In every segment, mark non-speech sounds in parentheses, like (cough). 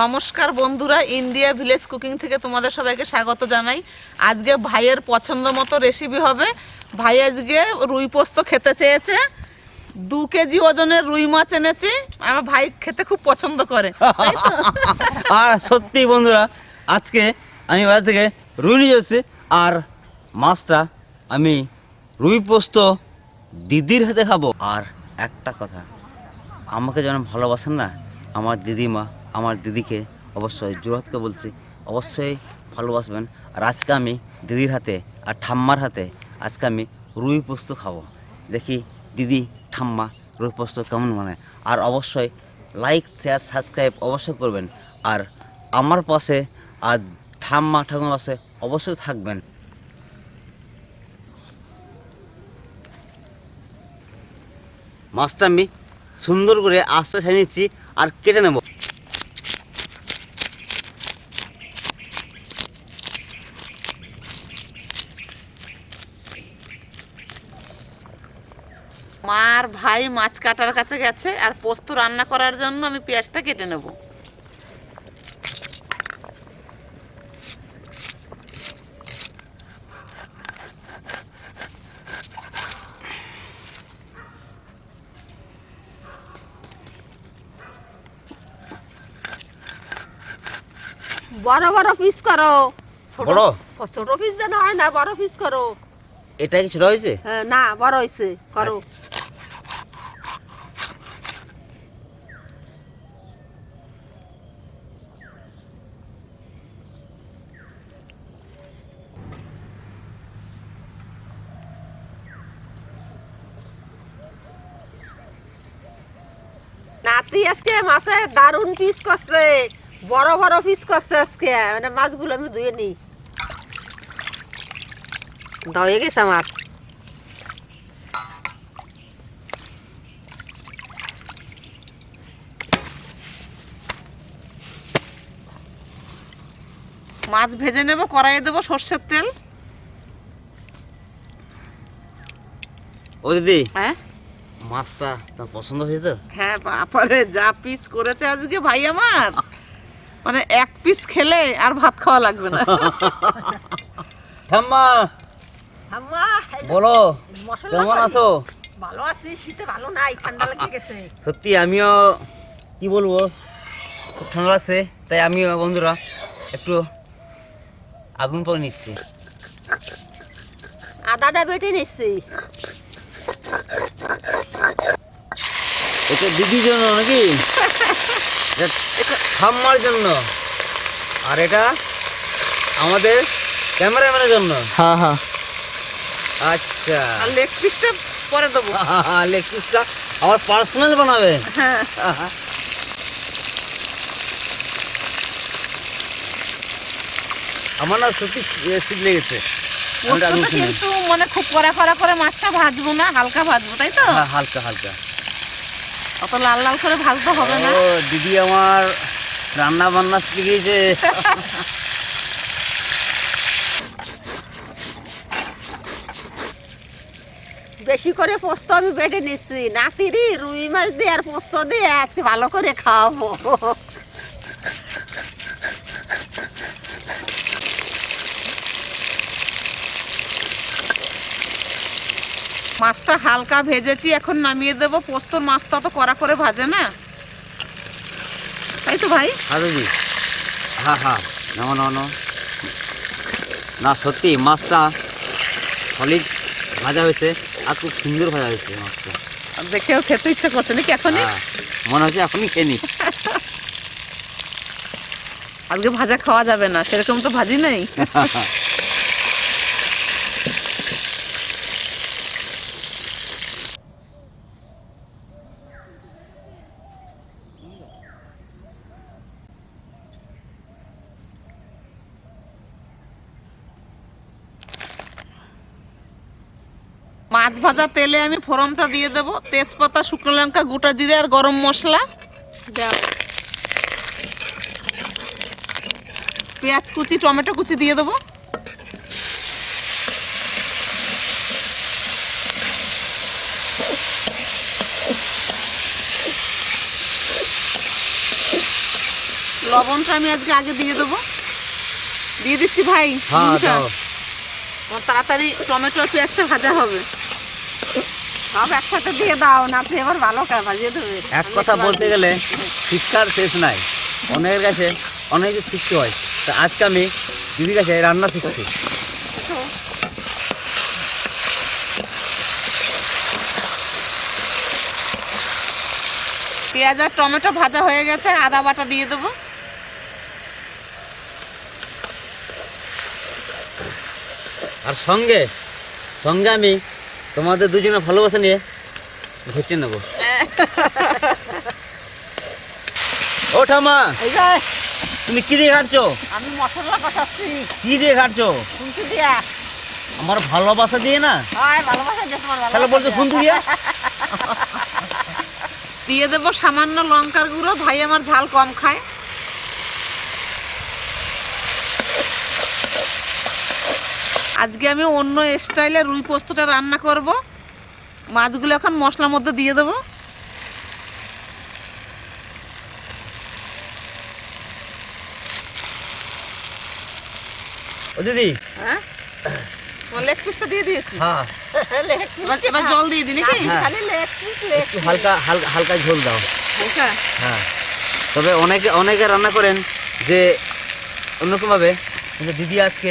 নমস্কার বন্ধুরা, India village cooking থেকে তোমাদের সবাইকে স্বাগত জানাই। আজকে ভাইয়ের পছন্দ মতো রেসিপি হবে। ভাই আজকে রুই পোস্ত খেতে চেয়েছে। দু কেজি ওজনের রুই মাছ এনেছি। আমার ভাই খেতে খুব পছন্দ করে। (laughs) আর সত্যি বন্ধুরা, আজকে আমি বাজার থেকে রুই নিয়ে এসেছি। আর মাছটা আমি রুই পোস্ত দিদির হাতে খাব। আর একটা কথা, আমাকে যেন ভালোবাসেন না আমার দিদিমা আমার দিদিকে অবশ্যই জোরাতকে বলছি, অবশ্যই ভালোবাসবেন। আর আজকে আমি দিদির হাতে আর ঠাম্মার হাতে আজকে আমি রুই পোস্ত খাব। দেখি দিদি, ঠাম্মা, রুই পোস্ত কেমন মানে আর অবশ্যই লাইক শেয়ার সাবস্ক্রাইব অবশ্যই করবেন। আর আমার পাশে আর ঠাম্মা, ঠাকুমার পাশে অবশ্যই থাকবেন। মাছটা আমি সুন্দর করে আস্তে ছাড়িয়েছি আর কেটে নেব। মার ভাই মাছ কাটার কাছে গেছে, আর পোস্ত রান্না করার জন্য আমি পেঁয়াজটা কেটে নেব। বড় বড় পিস করো। ছোট বড়? ছোট পিস যেন হয় না বড় পিস করো। এটা কি ছোট হয়েছে? হ্যাঁ, না বড় হয়েছে করো। নাতি আজকে মাছে দারুণ পিস করছে। বড় বড় পিস করছে আজকে। মানে মাছগুলো আমি ধুয়ে নিই। ধুয়ে গেছে আমার। মাছ ভেজে নেব কড়াইয়ে দেবো সর্ষের তেল। ও দিদি হ্যাঁ? মাছটা তোমার পছন্দ হয়েছে তো? হ্যাঁ বাপারে যা পিস করেছে আজকে ভাই আমার। মানে এক পিস খেলে আর ভাত খাওয়া লাগবে না। ঠাম্মা যে বলো কেমন আছো? ভালো আছি শীতে ভালো নাই ঠান্ডা লেগে গেছে। সত্যি আমিও কি বলব খুব ঠান্ডা লাগছে তাই আমিও বন্ধুরা একটু আগুন পরে নিচ্ছি। আদাটা বেটে নিচ্ছি। এটা দিদির জন্য নাকি? এটা জন্য। আর এটা আমাদের ক্যামেরাম্যানের জন্য। হ্যাঁ হ্যাঁ। আচ্ছা। আর লেগ পিসটা পরে দেবো। লেগ পিসটা আবার পার্সোনাল বানাবে হ্যাঁ। আমার না সত্যি শীত লেগেছে। কিন্তু মানে খুব কড়া কড়া করে মাছটা ভাজবো না হালকা ভাজবো তাই তো? হ্যাঁ, হালকা হালকা। অত লাল লাল করে ভাজতে হবে না। ও দিদি আমার রান্না বান্না শিখিয়েছে বেশি করে পোস্ত আমি বেটে নিচ্ছি। নাতিরি রুই মাছ দিয়ে আর পোস্ত দিয়ে আজকে ভালো করে খাওয়াবো। মাছটা হালকা ভেজেছি এখন নামিয়ে দেবো। পোস্তর মাছটা তো কড়া করে ভাজে না। তাই তো ভাই? হ্যাঁ দিদি। হ্যাঁ হ্যাঁ। নামো নামো নামো। না সত্যি মাছটা সলিড ভাজা হয়েছে আর খুব সুন্দর ভাজা হয়েছে মাছটা। দেখেও খেতে ইচ্ছে করছে নাকি এখনই? হ্যাঁ মনে হচ্ছে এখনই খেয়ে নি। আজকে ভাজা খাওয়া যাবে না সেরকম তো ভাজি নেই। (laughs) মাছ ভাজা তেলে আমি ফোড়নটা দিয়ে দেব। তেজপাতা শুকনো লঙ্কা গোটা জিরে আর গরম মশলা। দাও। পেঁয়াজ কুচি টমেটো কুচি দিয়ে দেবো। লবণটা আমি আজকে আগে দিয়ে দেবো। দিয়ে দিচ্ছি ভাই হ্যাঁ। তাড়াতাড়ি টমেটো পেঁয়াজটা ভাজা হবে। সব একসাথে দিয়ে দাও না এবার ভালো ভাজিয়ে দেবে। এক কথা বলতে গেলে শিক্ষার শেষ নাই। অনেকের কাছে অনেক কিছু শিখতে হয়। তা আজকে আমি দিদির কাছে রান্না শিখছি। পেঁয়াজ আর টমেটো ভাজা হয়ে গেছে আদা বাটা দিয়ে দেবো। আর সঙ্গে সঙ্গে আমি তোমাদের দুজনে ভালোবাসা নিয়ে ঘুরতে নেব। (laughs) ও ঠামা তুমি কি দিয়ে খাচ্ছো আমি মশলা কষাচ্ছি। কি দিয়ে খাচ্ছো শুনছি দিয়া। আমার ভালোবাসা দিয়ে না? হয় ভালোবাসা যে তোমার তাহলে বলছো ফুন্টু দিয়ে। (laughs) দিয়ে দেবো সামান্য লঙ্কার গুঁড়ো। ভাই আমার ঝাল কম খায়। আজকে আমি অন্য স্টাইলে রুই পোস্তটা রান্না করব। মাছগুলো এখন মশলার মধ্যে দিয়ে দেবো। ও দিদি। হ্যাঁ? লেগ পিসটা দিয়ে দিয়েছি। হ্যাঁ। এবার এবার জল দিয়ে দিই নাকি? হ্যাঁ। খালি লেগ পিস একটু হালকা হালকা হালকা ঝোল দাও। হালকা? হ্যাঁ। তবে অনেকে অনেকে রান্না করেন যে অন্যরকমভাবে। কিন্তু দিদি আজকে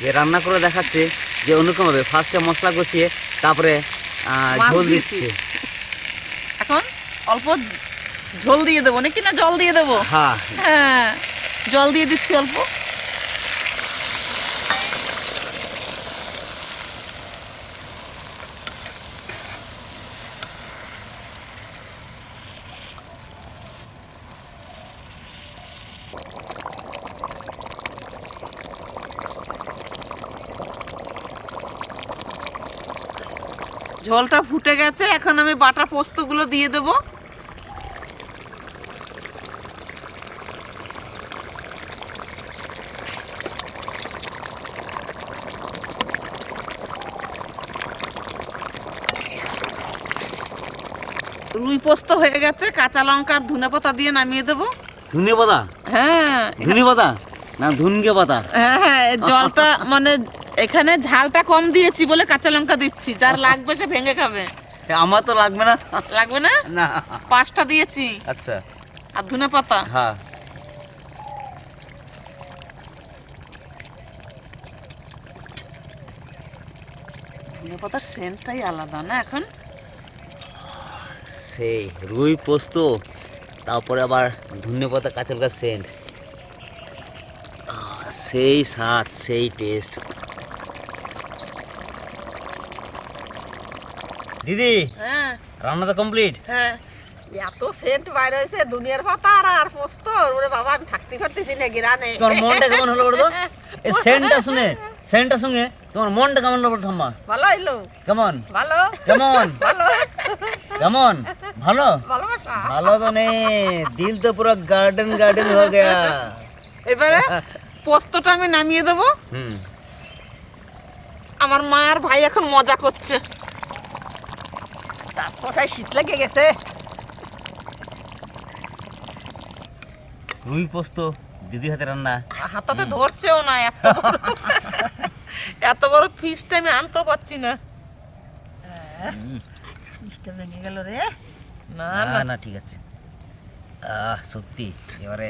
যে রান্না করে দেখাচ্ছে যে অন্যরকমভাবে ফার্স্টে মশলা কষিয়ে তারপরে আহ, ঝোল। দিচ্ছে। এখন অল্প ঝোল দিয়ে দেবো নাকি না জল দিয়ে দেবো? হ্যাঁ। হ্যাঁ জল দিয়ে দিচ্ছি অল্প। ঝোলটা ফুটে গেছে এখন আমি বাটা পোস্তগুলো দিয়ে দেবো। রুই পোস্ত হয়ে গেছে কাঁচা লঙ্কা ধনে পাতা দিয়ে নামিয়ে দেবো। ধনে পাতা? হ্যাঁ ধনে পাতা? না ধুনগে পাতা। হ্যাঁ হ্যাঁ জলটা (laughs) মানে এখানে ঝালটা কম দিয়েছি বলে কাঁচা লঙ্কা দিচ্ছি। যার লাগবে সে ভেঙে খাবে। আমার তো লাগবে না। লাগবে না? না। পাঁচটা দিয়েছি। আচ্ছা। আর ধনে পাতা। হ্যাঁ। ধনে পাতার সেন্টটাই আলাদা না এখন? সেই রুই পোস্ত তারপরে আবার ধনে পাতা কাঁচা লঙ্কার সেন্ট। সেই স্বাদ সেই টেস্ট দিদি হ্যাঁ। রান্না তো কমপ্লিট হ্যাঁ। এত সেন্ট বাইরে হয়েছে দুনিয়ার পাতা আর আর পোস্ত ওরে বাবা আমি থাকতে পারতেছি না গিরানে। তোমার মনটা কেমন হলো বলো তো? এই সেন্টটা শুনে সেন্টটা শুনে তোমার মনটা কেমন হলো ঠাম্মা? ভালো হইল। কেমন? ভালো। কেমন? ভালো। কেমন? ভালো? ভালোবাসা ভালো তো নেই দিল তো পুরো গার্ডেন গার্ডেন হয়ে গয়া। এবারে পোস্তটা আমি নামিয়ে দেবো। হুম। আমার মা আর ভাই এখন মজা করছে। কোথায় শীত লেগে গেছে। রুই পোস্ত দিদি হাতে রান্না। হাতাতে ধরছেও না এত বড় এত বড় ফিসটা আমি আনতেও পারছি না। শীতটা লেগে গেল রে। না না না। না ঠিক আছে। আহ সত্যি এবারে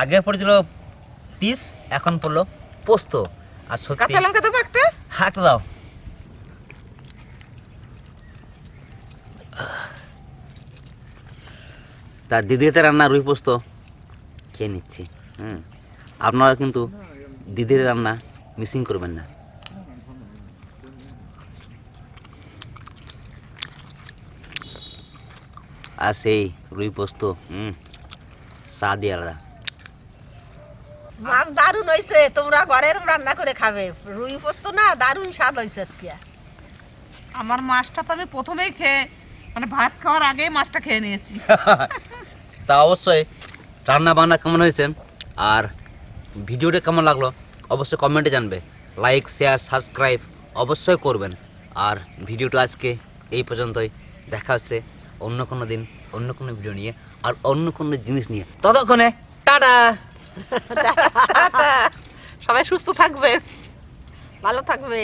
আগে পড়েছিল পিস এখন পড়ল পোস্ত। আর সত্যি কাঁচা লঙ্কা দেবো একটা? হাত দাও। তার দিদি হাতে রান্না রুই পোস্ত? খেয়ে নিচ্ছি। হুম। আপনারা কিন্তু দিদির রান্না মিসিং করবেন না। আর সেই রুই পোস্ত হুম স্বাদই আলাদা। মাছ দারুণ হয়েছে তোমরা ঘরের রান্না করে খাবে। রুই পোস্ত না দারুণ স্বাদ হয়েছে আজকে। আমার মাছটা তো আমি প্রথমেই খেয়ে মানে ভাত খাওয়ার আগেই মাছটা খেয়ে নিয়েছি। (laughs) তা অবশ্যই রান্না বান্না কেমন হয়েছে আর ভিডিওটা কেমন লাগল অবশ্যই কমেন্টে জানবে। লাইক শেয়ার সাবস্ক্রাইব অবশ্যই করবেন। আর ভিডিওটা আজকে এই পর্যন্তই। দেখা হচ্ছে অন্য কোনো দিন, অন্য কোনো ভিডিও নিয়ে আর অন্য কোনো জিনিস নিয়ে। ততক্ষণে, টাটা। (laughs) সবাই সুস্থ থাকবে ভালো থাকবে।